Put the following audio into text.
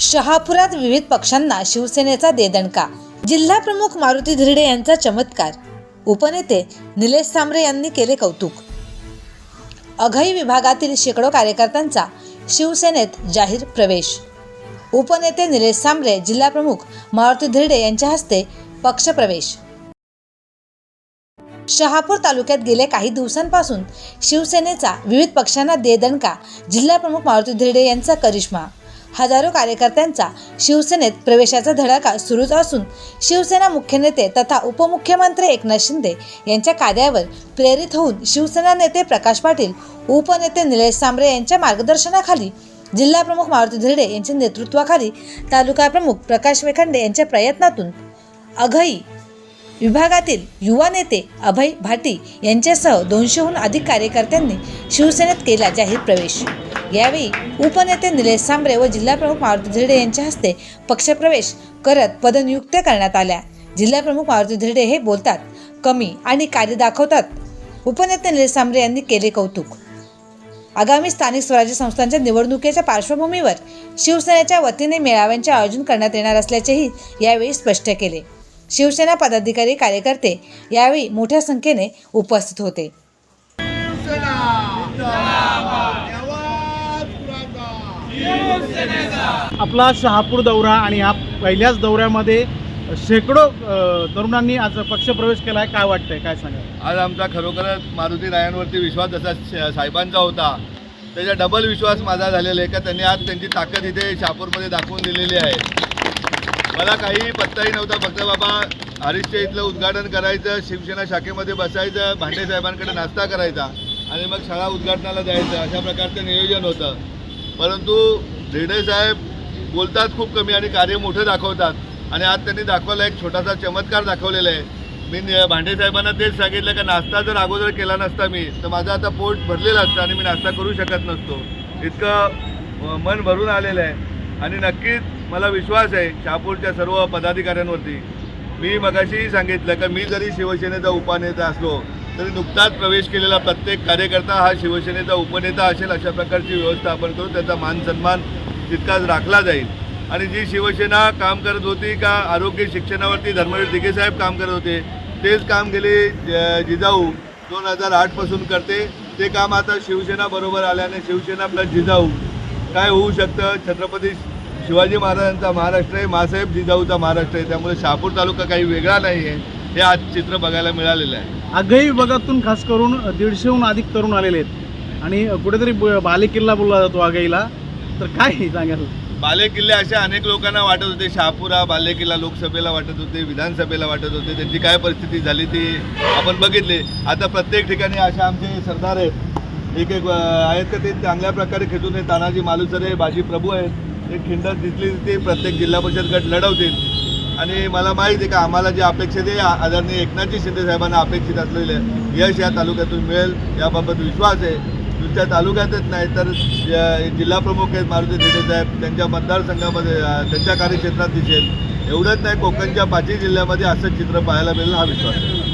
शहापुरात विविध पक्षांना शिवसेनेचा देदणका. जिल्हा प्रमुख मारुती धिरडे यांचा चमत्कार. उपनेते निलेश सांबरे यांनी केले कौतुक. अघई विभागातील शेकडो कार्यकर्त्यांचा शिवसेनेत जाहीर प्रवेश. उपनेते निलेश सांबरे जिल्हाप्रमुख मारुती धिरडे यांच्या हस्ते पक्षप्रवेश शहापूर तालुक्यात गेल्या काही दिवसांपासून शिवसेनेचा विविध पक्षांना देदणका. जिल्हाप्रमुख मारुती धिरडे यांचा करिश्मा हजारो कार्यकर्त्यांचा शिवसेनेत प्रवेशाचा धडाका सुरूच असून शिवसेना मुख्य नेते तथा उपमुख्यमंत्री एकनाथ शिंदे यांच्या कार्यावर प्रेरित होऊन शिवसेना नेते प्रकाश पाटील उपनेते निलेश सांबरे यांच्या मार्गदर्शनाखाली जिल्हाप्रमुख मारुती धिरडे यांच्या नेतृत्वाखाली तालुका प्रमुख प्रकाश वेखंडे यांच्या प्रयत्नातून अघई विभागातील युवा नेते अभय भाटी यांच्यासह दोनशेहून अधिक कार्यकर्त्यांनी शिवसेनेत केला जाहीर प्रवेश. यावेळी उपनेते निलेश सांबरे व जिल्हाप्रमुख मारुती धिरडे यांच्या हस्ते पक्षप्रवेश करत पदनियुक्त्या करण्यात आल्या. जिल्हाप्रमुख मारुती धिरडे हे बोलतात कमी आणि कार्य दाखवतात. उपनेते निलेश सांबरे यांनी केले कौतुक. आगामी स्थानिक स्वराज्य संस्थांच्या निवडणुकीच्या पार्श्वभूमीवर शिवसेनेच्या वतीने मेळाव्यांचे आयोजन करण्यात येणार असल्याचेही यावेळी स्पष्ट केले. शिवसेना पदाधिकारी कार्यकर्ते यावेळी मोठ्या संख्येने उपस्थित होते. आपला शहापूर दौरा आणि ह्या पहिल्याच दौऱ्यामध्ये शेकडो तरुणांनी आज पक्षप्रवेश केला आहे काय वाटतंय? काय सांगा आज आमचा खरोखरच मारुती रायांवरती विश्वास जसा श- साहेबांचा होता त्याचा डबल विश्वास माझा झालेला आहे का त्यांनी आज त्यांची ताकद इथे शहापूरमध्ये दाखवून दिलेली आहे. मला काही पत्ताही नव्हता. फक्त बाबा हरीशच्या इथलं उद्घाटन करायचं शिवसेना शाखेमध्ये बसायचं भांडे साहेबांकडे नाश्ता करायचा आणि मग शाळा उद्घाटनाला जायचं. अशा प्रकारचं नियोजन होतं. परंतु धिरडे साहेब बोलतात खूप कमी आणि कार्य मोठं दाखवतात. आणि आज त्यांनी दाखवला एक छोटासा चमत्कार दाखवलेला आहे. मी भांडेसाहेबांना भांडे साहेबांना तेच सांगितलं का नाश्ता जर अगोदर केला नसता मी तर माझं आता पोट भरलेलं असतं आणि मी नाश्ता करू शकत नसतो. इतकं मन भरून आलेलं आहे. आणि नक्कीच मला विश्वास आहे शहापूरच्या सर्व पदाधिकाऱ्यांवरती. मी मगाशीही सांगितलं का मी जरी शिवसेनेचा उपनेता असलो तरी नुकताच प्रवेश केलेला प्रत्येक कार्यकर्ता हा शिवसेनेचा उपनेता असेल अशा प्रकारची व्यवस्था आपण करू त्याचा मान सन्मान तितकाच राखला जाईल. आणि जी शिवसेना काम करत होती का आरोग्य शिक्षणावरती धर्मवीर दिघेसाहेब काम करत होते तेच काम गेले ज- जिजाऊ दोन हजार आठपासून करते. ते काम आता शिवसेना बरोबर आल्याने शिवसेना प्लस जिजाऊ काय होऊ शकतं? छत्रपती शिवाजी महाराजांचा महाराष्ट्र आहे मासाहेब जिजाऊचा महाराष्ट्र आहे त्यामुळे शहापूर तालुका काही वेगळा नाही आहे हे आज चित्र बघायला मिळालेलं आहे. आगही विभागातून खास करून दीडशेहून अधिक तरुण आलेले आहेत. आणि कुठेतरी ब- बालेकिल्ला बोलला जातो आगाईला तर काय सांगाल? बालेकिल्ले अशा अनेक लोकांना वाटत होते शहापुरा बालेकिल्ला लोकसभेला वाटत होते विधानसभेला वाटत होते त्यांची काय परिस्थिती झाली ती आपण बघितली. आता प्रत्येक ठिकाणी अशा आमचे सरदार आहेत. एक एक आहेत का ते चांगल्या प्रकारे खेचून हे तानाजी मालुसरे बाजी प्रभू आहेत. एक खिंड दिसली ती प्रत्येक जिल्हा परिषद गट लढवतील. आणि मला माहिती आहे का आम्हाला जे अपेक्षित आहे आदरणीय एकनाथजी शिंदे साहेबांना अपेक्षित असलेले यश या तालुक्यातून मिळेल याबाबत विश्वास आहे. नुसत्या तालुक्यातच नाही तर जिल्हा प्रमुख आहेत मारुती धिडे साहेब त्यांच्या मतदारसंघामध्ये त्यांच्या कार्यक्षेत्रात दिसेल. एवढंच नाही कोकणच्या पाचही जिल्ह्यामध्ये असंच चित्र पाहायला मिळेल हा विश्वास आहे.